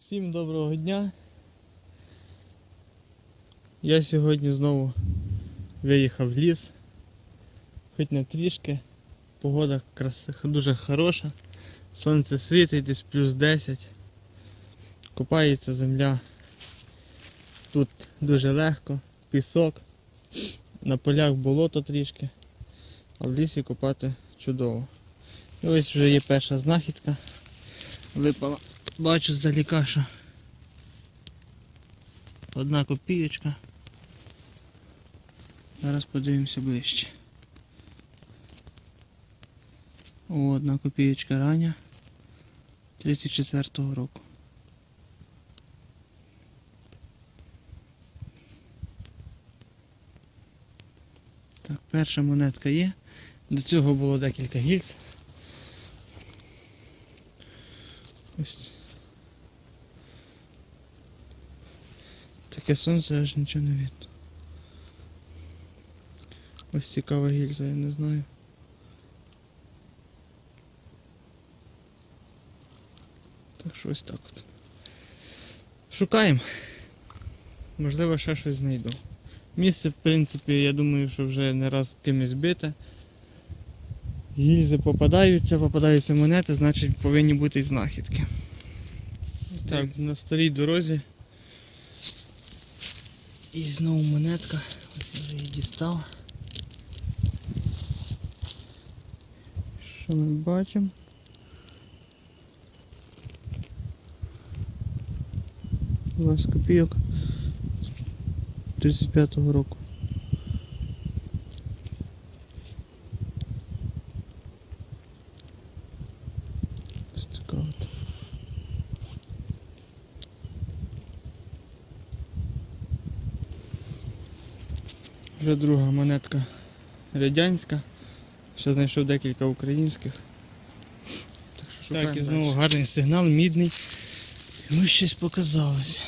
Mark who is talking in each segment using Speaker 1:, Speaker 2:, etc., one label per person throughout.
Speaker 1: Всім доброго дня. Я сьогодні знову виїхав в ліс. Хоч не трішки. Погода дуже хороша. Сонце світить десь плюс 10. Купається земля. Тут дуже легко, пісок. На полях болото трішки, а в лісі купати чудово. І ось вже є перша знахідка. Випала Бачу здаліка, що одна копієчка. Зараз подивимося ближче. О, одна копієчка рання 34-го року. Так, перша монетка є. До цього було декілька гільз. Ось Таке сонце аж нічого не видно. Ось цікава гільза, я не знаю. Так що ось так от. Шукаємо. Можливо, ще щось знайду. Місце, в принципі, я думаю, що вже не раз кимось бите. Гільзи попадаються, попадаються монети, значить повинні бути й знахідки. Так, на старій дорозі і знову монетка. Ось вже її дістав. Що ми бачимо? Вас копійок 35-го року. Ось така от. Вже друга монетка радянська. Ще знайшов декілька українських. Так, що так і знову гарний сигнал, мідний. Ось щось показалось.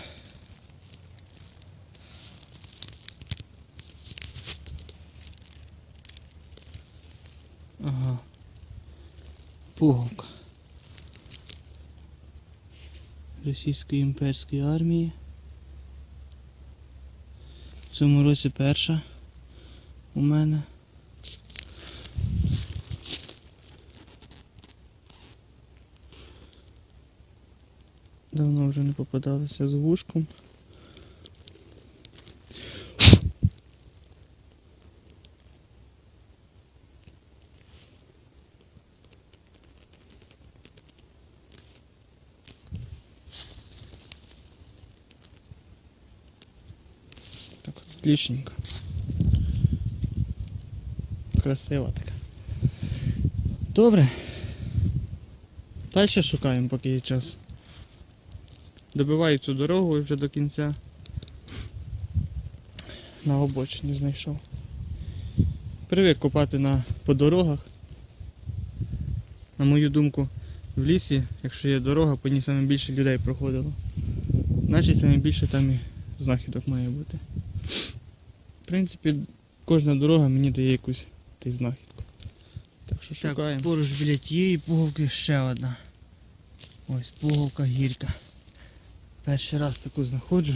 Speaker 1: Ага. Пуговка. Російської імперської армії. В цьому році перша у мене. Давно вже не попадалися з вушком. Так от отличненько. Красива така. Добре. Далі шукаємо, поки є час. Добиваю цю дорогу вже до кінця. На обочині знайшов. Привик копати на, по дорогах. На мою думку, в лісі, якщо є дорога, по ній саме більше людей проходило. Значить саме там і знахідок має бути. В принципі, кожна дорога мені дає якусь ти знахідку. Так що шукаємо.
Speaker 2: Так, поруч біля тієї пуговки ще одна. Ось пуговка гірка.
Speaker 1: Перший раз таку знаходжу.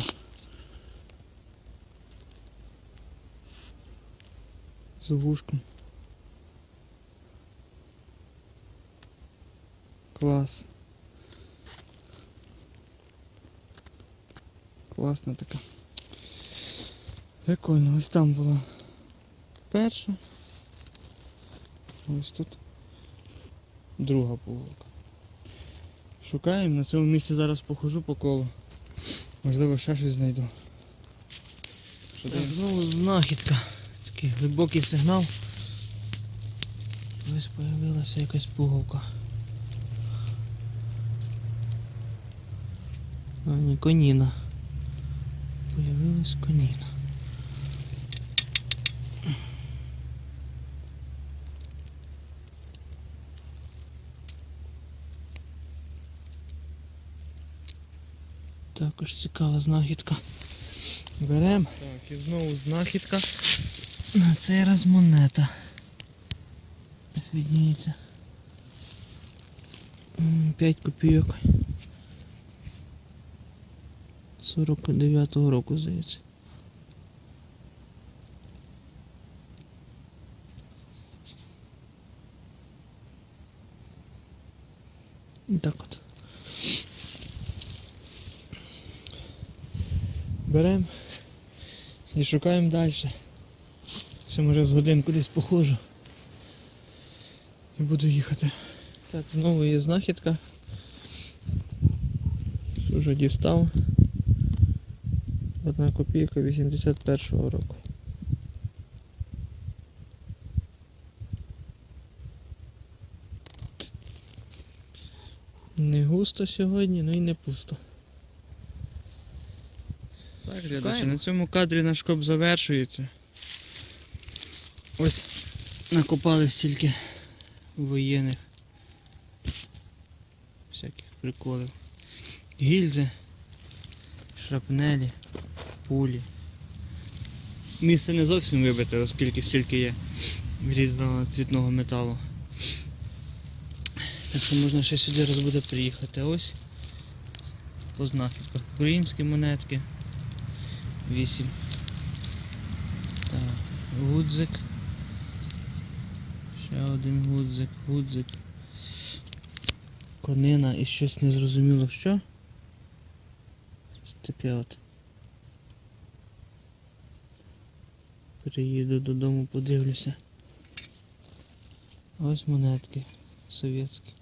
Speaker 1: З вушком. Клас. Класна така. Прикольно, ось там була перша. Ось тут друга пуговка. Шукаємо, на цьому місці зараз похожу по колу. Можливо, ще щось знайду. Що
Speaker 2: Так, знову знахідка. Такий глибокий сигнал. Ось появилася якась пуговка. А, ні, коніна. Появилась коніна. Також цікава знахідка. Берем.
Speaker 1: Так, і знову знахідка.
Speaker 2: На цей раз монета. Ось видніється. 5 копійок. 49-го року, здається. Так от.
Speaker 1: Беремо і шукаємо далі. Ще може з годинку десь походжу. І буду їхати. Так, знову є знахідка. Що вже дістав. Одна копійка 81-го року. Не густо сьогодні, ну і не пусто. Так, глядачі, на цьому кадрі наш коп завершується.
Speaker 2: Ось накопали стільки воєнних всяких приколів. Гільзи, шрапнелі, пулі.
Speaker 1: Місце не зовсім вибите, оскільки стільки є різного цвітного металу.
Speaker 2: Так що можна ще сюди раз буде приїхати. Ось по знахідках. Українські монетки. 8. Так, гудзик. Ще один гудзик, гудзик. Конина і щось незрозуміло що. Таке от. Приїду додому, подивлюся. Ось монетки совєтські.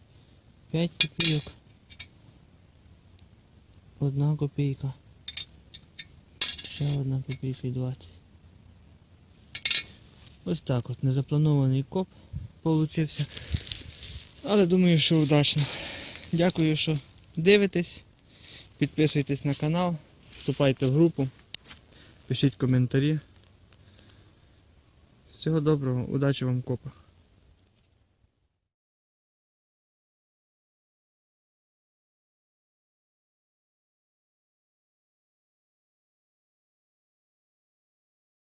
Speaker 2: 5 копійок. Одна копійка. Ще одна копійка і 20. Ось так от, незапланований коп получився.
Speaker 1: Але думаю, що удачно. Дякую, що дивитесь. Підписуйтесь на канал, вступайте в групу, пишіть коментарі. Всього доброго, удачі вам копах.